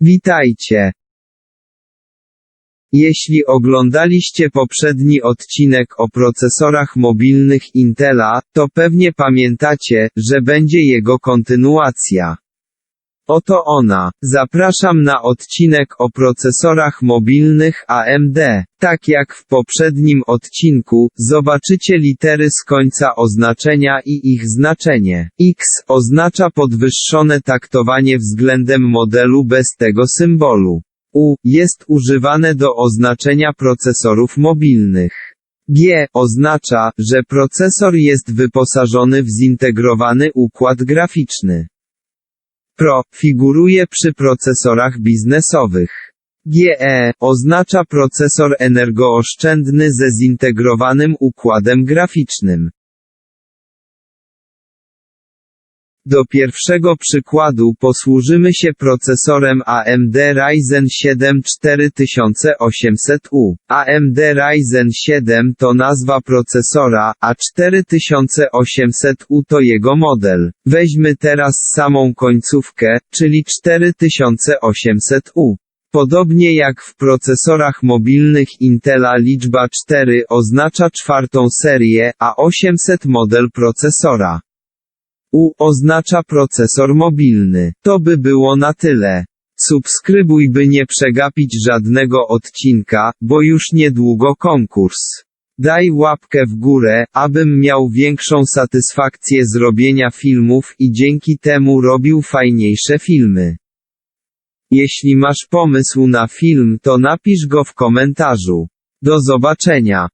Witajcie. Jeśli oglądaliście poprzedni odcinek o procesorach mobilnych Intela, to pewnie pamiętacie, że będzie jego kontynuacja. Oto ona. Zapraszam na odcinek o procesorach mobilnych AMD. Tak jak w poprzednim odcinku, zobaczycie litery z końca oznaczenia i ich znaczenie. X oznacza podwyższone taktowanie względem modelu bez tego symbolu. U jest używane do oznaczenia procesorów mobilnych. G oznacza, że procesor jest wyposażony w zintegrowany układ graficzny. Pro figuruje przy procesorach biznesowych. GE oznacza procesor energooszczędny ze zintegrowanym układem graficznym. Do pierwszego przykładu posłużymy się procesorem AMD Ryzen 7 4800U. AMD Ryzen 7 to nazwa procesora, a 4800U to jego model. Weźmy teraz samą końcówkę, czyli 4800U. Podobnie jak w procesorach mobilnych Intela liczba 4 oznacza czwartą serię, a 800 model procesora. U oznacza procesor mobilny. To by było na tyle. Subskrybuj by nie przegapić żadnego odcinka, bo już niedługo konkurs. Daj łapkę w górę, abym miał większą satysfakcję z robienia filmów i dzięki temu robił fajniejsze filmy. Jeśli masz pomysł na film, to napisz go w komentarzu. Do zobaczenia.